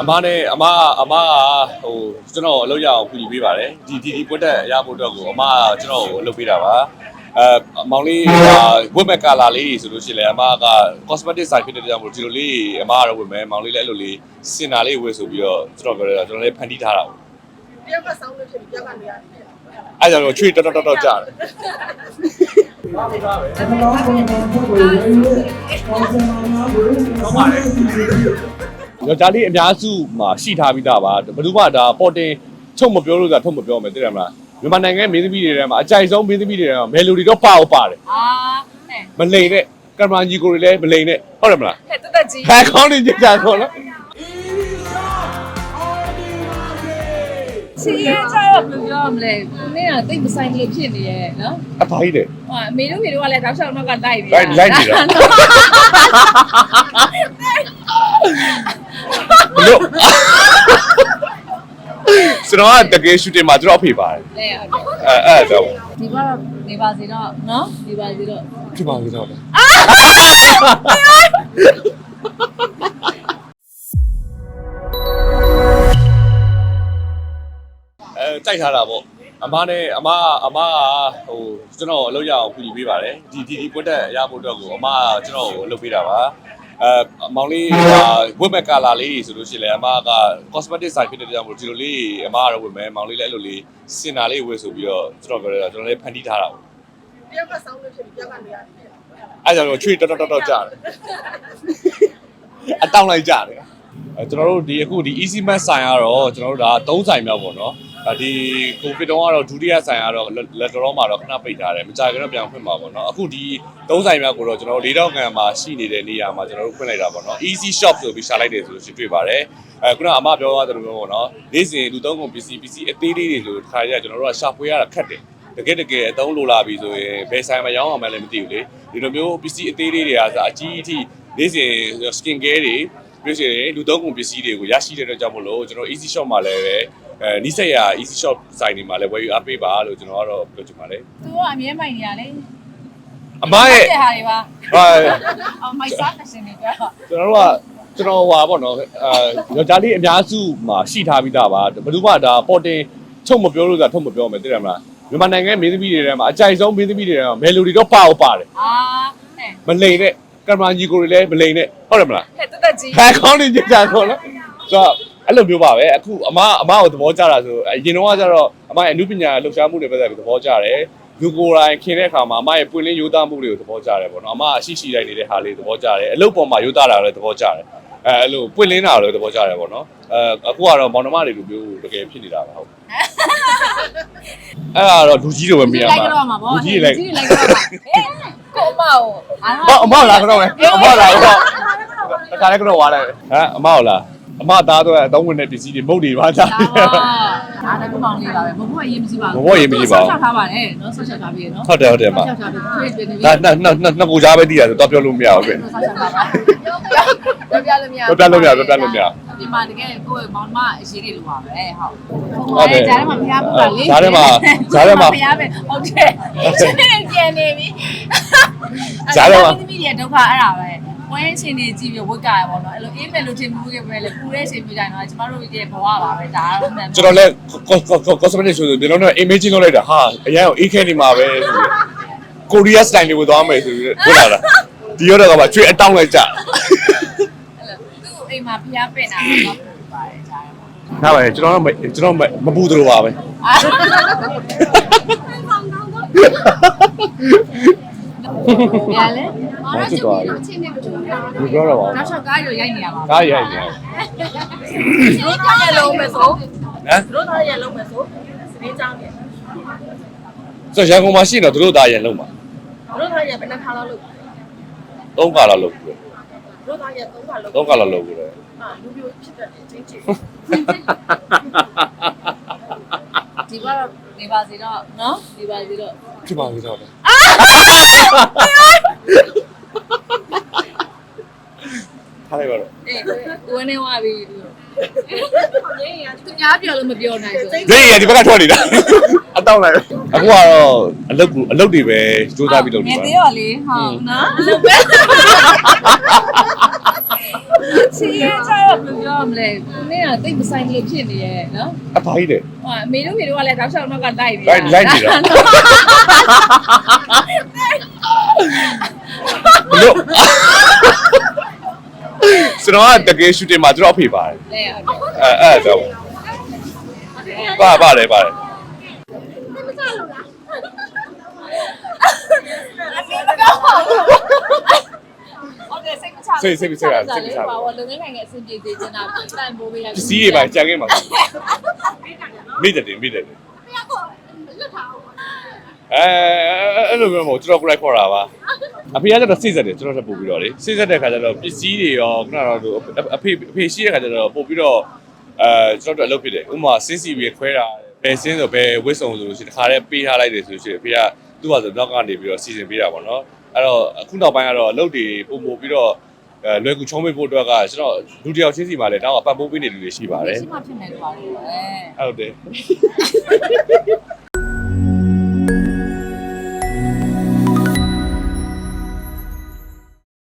အမနဲ့အမအမကဟိုကျွန်တော်အလုပ်ရအောင်ကူညီပေးပါတယ်ဒီဒီဒီပွက်တက်ရဖို့အတွက်ကိုအမကကျွန်တော်ကိုအလုပ်ပေးတာပါအဲမောင်လေးဝတ်မဲ့ကာလာလေးဆိုလို့ရှိရင်လည်းအမက cosmetic side ဖြစ်တဲ့ကြောင့်မို့ဒီလိုလေးအမကတော့ဝတ်မယ်မောင်လေးလည်းအဲ့လိုလေးစင်တာလေးဝတ်ဆိုပြီးတော့ကျွန်တော်ပြောရတာကျွန်တော်လည်းဖန်တီးထားတာပေါ့တယောက်ကဆောင်းလို့ဖြစ်ပြီးတယောက်ကနေရတယ်အဲ့ကြောင့်ချွေတော်တော်တော်ကြာတယ်ယောက်ျား လေးအများစုမှာရှိထားပြီးသားပါဘယ်သူမှဒါပေါ်တင်ချုပ်မပြောလို့ဆိုတာထုတ်မပြောမယ်သိတယ်မလားမြန်မာနိုင်ငံမင်းသမီးတွေထဲမှာအကြိုက်ဆုံးမင်းသမီးတွေထဲမှာမယ်လိုဒီတော့ပါအောင်ပါတယ်အာဟဲ့မလိန်နဲ့ကင်မရာကြီးကိုတွေလည်းမလိန်နဲ့ဟုတ်တယ်မလားဟဲ့တက်တက်ကြီးခါကောင်းနေကြကြတော့နော်စီရကြတော့ဘယ်လိုပြောမလဲနင်းကတိတ်မဆိုင်လို့ဖြစ်နေရဲ့နော်အဖိုင်းတယ်ဟိုအမေတို့မေတို့ကလည်းတောက်လျှောက်နောက်ကတိုက်နေလိုက်လိုက်နေတာ ဘလို့စတော့တကယ်ရှူတင်မှာကျွန်တော်အဖေပါတယ်လေဟုတ်တယ်အဲအဲ့တော့ဒီဘက်တော့နေပါစေတော့နော်ဒီပါစေတော့ဖြစ်ပါလိမ့်တော့လေအဲတိုက်ထားတာပေါ့အမနဲ့အမအမကဟိုကျွန်တော်အလုပ်ရအောင်ကူညီပေးပါတယ်ဒီဒီဒီပွက်တက်ရဖို့အတွက်ကိုအမကကျွန်တော်ကိုအလုပ်ပေးတာပါ အဲမောင်လေးဝတ်မဲ့ကာလာလေးဆိုလို့ရှိရင်လည်းအမက cosmetic side ဖြစ်တဲ့ကြောင့်မို့ဒီလိုလေးအမကတော့ဝတ်မယ်မောင်လေးလည်းအဲ့လိုလေးစင်တာလေးဝတ်ဆိုပြီးတော့ကျွန်တော်ပြောရတာကျွန်တော်လည်းဖန်တီးထားတာပေါ့တယောက်ကဆောင်းလို့ဖြစ်ပြီးတယောက်ကနေရတယ်အဲ့ကြောင့်ချွေတော်တော်တော်ကြာတယ်အတောင်းလိုက်ကြတယ်အဲကျွန်တော်တို့ဒီအခုဒီ easy math ဆိုင်ကတော့ကျွန်တော်တို့ဒါ3ဆိုင်မြောက်ပေါ့နော်အဲ ဒီကိုဗစ်တုန်းကတော့ဒုတိယဆိုင်ကတော့လက်တော်မှာတော့ခဏပိတ်ထားတယ်မကြခင်တော့ပြန်ဖွင့်မှာပေါ့နော်အခုဒီ3ဆိုင်မြောက်ကိုတော့ကျွန်တော်တို့၄တောင်ကန်မှာရှိနေတဲ့နေရာမှာကျွန်တော်တို့ဖွင့်လိုက်တာပေါ့နော် easy shop ဆိုပြီးရှာလိုက်တယ်ဆိုလို့ရှိရင်တွေ့ပါတယ်အဲခုနကအမပြောသွားသလိုမျိုးပေါ့နော်နေ့စဉ်လူသုံးကုန်ပစ္စည်းပစ္စည်းအသေးလေးတွေဆိုတစ်ခါကျကျွန်တော်တို့ကရှာဖွေရတာခက်တယ်တကယ်တကယ်အသုံးလိုလာပြီဆိုရင်ဘယ်ဆိုင်မှာရောင်းအောင်မလဲမသိဘူးလေဒီလိုမျိုးပစ္စည်းအသေးလေးတွေကဆိုအကြီးအထိနေ့စဉ် skin care တွေပြီးလို့ရှိရင်လူသုံးကုန်ပစ္စည်းတွေကိုရရှိတဲ့အတွက်ကြောင့်မို့လို့ကျွန်တော် easy shop မှာလည်းပဲ အဲနီးစက်ရ easy shop ဆိုင်တွေမှာလည်းဝယ်ယူအားပေးပါလို့ကျွန်တော်ကတော့ပြောချင်ပါတယ်သူကအမြဲမိုင်နေရလေအမရဲ့တဲ့ဟာတွေပါဟာအော်မိုက်စားဖက်ရှင်တွေပြောကျွန်တော်တို့ကကျွန်တော်ဟွာပေါ့နော်အဲယောက်ျားလေးအများစုမှာရှိထားပြီးသားပါဘယ်သူမှဒါပေါ်တင်ချုပ်မပြောလို့ဆိုတာထုတ်မပြောမယ်သိတယ်မလားမြန်မာနိုင်ငံမင်းသမီးတွေထဲမှာအကြိုက်ဆုံးမင်းသမီးတွေထဲမှာမယ်လိုဒီတော့ပါအောင်ပါတယ်အာဟဲ့မလိန်နဲ့ကင်မရာကြီးကိုတွေလည်းမလိန်နဲ့ဟုတ်တယ်မလားဟဲ့တက်တက်ကြီးခါကောင်းနေကြကြတော့နော်ဆိုတော့ အဲ့လိုမျိုးပါပဲအခုအမအမကိုသဘောကျတာဆိုအရင်တော့ကကျတော့အမရဲ့အမှုပညာလှူရှားမှုတွေပဲသဘောကျတယ်လူကိုယ်တိုင်ခင်တဲ့အခါမှာအမရဲ့ပွင့်လင်းရိုးသားမှုတွေကိုသဘောကျတယ်ပေါ့နော်အမအရှိရှိတိုင်းနေတဲ့ဟာလေးသဘောကျတယ်အလုပ်ပေါ်မှာရိုးသားတာလည်းသဘောကျတယ်အဲအဲ့လိုပွင့်လင်းတာလည်းသဘောကျတယ်ပေါ့နော်အဲအခုကတော့မောင်နှမတွေလိုမျိုးတကယ်ဖြစ်နေတာပါဟုတ်အဲ့ဒါတော့လူကြီးတွေပဲမြင်ရလိုက်မှာတော့မှာဗောလူကြီးတွေလိုက်ကြီးတွေလိုက်တော့မှာဟဲ့ကိုအမကိုအာအမအမလာကတော့မယ်အမလာတော့တခါလည်းကတော့ဝါတယ်ဟမ်အမဟုတ်လား အမသားတော့အသုံးဝင်တဲ့ပစ္စည်းတွေမုတ်တွေပါသားဒါပါဒါလည်းကိုမောင်လေးပါပဲဘဘအရင်မရှိပါဘူးဘဘအရေးမရှိပါဘူး ဆောက်ထားပါတယ်နော်ဆောက်ချထားပြီနော်ဟုတ်တယ်ဟုတ်တယ်အမဆောက်ထားပြီထွေးပြင်နေပြီဒါနှစ်နှစ်နှစ်နှစ်ကိုကြားပဲတည်ရတယ်တော့ပြောလို့မရဘူးပဲ ဆောက်ချထားပါပြောပြလို့မရပြောပြလို့မရပြောပြလို့မရ ဒီမှာတကယ်ကိုယ့်မောင်မအရေးတွေလိုပါပဲဟုတ်ဟုတ်တယ်ဂျားထဲမှာဖျားဖို့ပါလေဂျားထဲမှာဂျားထဲမှာဖျားပဲဟုတ်တယ်ချင်းနေပြန်နေပြီဂျားထဲမှာ သမီးတွေဒုက္ခအဲ့ဒါပဲ ဝဲချင်းနေကြည့်ပြီးဝတ်ကြရပါတော့အဲ့လိုအေးမယ်လို့ထင်မှုခဲ့ပဲလေပူတဲ့အချိန်ပြကြရင်တော့ကျမတို့ရဲ့ဘဝပါပဲဒါကတော့မှန်ကျွန်တော်လည်း cosmetic ဆိုပြီးတော့ imagine လုပ်လိုက်တာဟာအရင်ကအေးခဲနေမှာပဲဆိုပြီးကိုရီးယား style တွေဝယ်သွားမယ်ဆိုပြီးတွေ့လာတာဒီရောတော့ကမှကျွေးအတောင်းလိုက်ကြသူ့အိမ်မှာဖျားပင့်တာတော့ပူပါတယ်ဂျားထဲမှာနားပါလေကျွန်တော်တော့ကျွန်တော်မပူသလိုပါပဲ ညာလဲဘာဖြစ်သွားလဲချင်းနေမတူဘူးဒီပြောတော့ပါနောက်ချက်ကားရောရိုက်နေရပါကားရိုက်နေတယ်တို့သားရဲ့လုံးမယ်ဆိုဟမ်တို့သားရဲ့လုံးမယ်ဆိုစနေကြောင်းနေဆိုရန်ကုန်မှာရှိနေတော့တို့သားရင်လုံးပါတို့သားရဲ့ဘယ်နှခါလောက်လုပ်သုံးကာလာလုံးပြီးတို့သားရဲ့သုံးခါလောက်သုံးကာလာလုံးပြီးတော့ဟာလူပြိုဖြစ်တဲ့ချင်းချင်းဒီဘက်တော့နေပါစေတော့နော်ဒီပါစေတော့ဖြစ်ပါသေးတော့လေ ထားလိုက်ပါတော့အေးဝင်းနေဝပြီငင်းရသူများပြောလို့မပြောနိုင်ဘူးဒီရဒီဘက်ကထွက်နေတာအတောင်းလိုက်အခုကတော့အလုတ်အလုတ်တွေပဲစူးစမ်းပြီးလုပ်နေနေပါသေးရောလေဟုတ်နော်အလုပ်ပဲ ချီရကြရဘယ်လိုပြောရမလဲကိုနေကတိတ်မဆိုင်လို့ဖြစ်နေရဲ့နော်အဖိုင်းတယ်ဟိုအမေတို့မေတို့ကလည်းတောက်လျှောက်နောက်ကလိုက်နေလိုက်လိုက်နေတာ ဘလို့စတော့တကယ်ရှူတင်မှာကျွန်တော်အဖေပါတယ်လေဟုတ်ကဲ့အဲအဲ့တော့ပါပါတယ်ပါတယ် ဟုတ်တယ် စိတ်မချစိတ်စိတ်စိတ်စိတ်စိတ်ပါဘောလုံငန်းနိုင်ငံအဆင်ပြေစေချင်တာပြန်တန်ပိုးပေးရပစ္စည်းတွေပါကြံခဲ့မှာမိတယ်တင်မိတယ်တင်အဲအဲ့လိုမျိုးမဟုတ်ကျွန်တော်ကိုယ်လိုက်ခေါ်တာပါအဖေကကျတော့စိတ်ဆက်တယ်ကျွန်တော်ထပ်ပို့ပြီးတော့လေစိတ်ဆက်တဲ့ခါကျတော့ပစ္စည်းတွေရောခုနကတော့အဖေအဖေရှိတဲ့ခါကျတော့ပို့ပြီးတော့အဲကျွန်တော်တို့အလုပ်ဖြစ်တယ်ဥပမာစင်းစီပြီးခွဲတာဘယ်စင်းဆိုဘယ်ဝစ်စုံဆိုလို့ရှိရင်တခါတည်းပေးထားလိုက်တယ်ဆိုလို့ရှိရင်အဖေကသူ့ဟာဆိုတော့ကနေပြီးတော့စီစဉ်ပေးတာပေါ့နော်အဲ့တော့အခုနောက်ပိုင်းကတော့အလုပ်တွေပုံပို့ပြီးတော့ အဲလွယ်ကူချုံးပေးဖို့အတွက်ကကျွန်တော်လူတစ်ယောက်ချင်းစီမှာလည်းတောင်းကပတ်ပိုးပေးနေလူတွေရှိပါတယ်ရှိမှဖြစ်နေလို့ပါလေအဲဟုတ်တယ်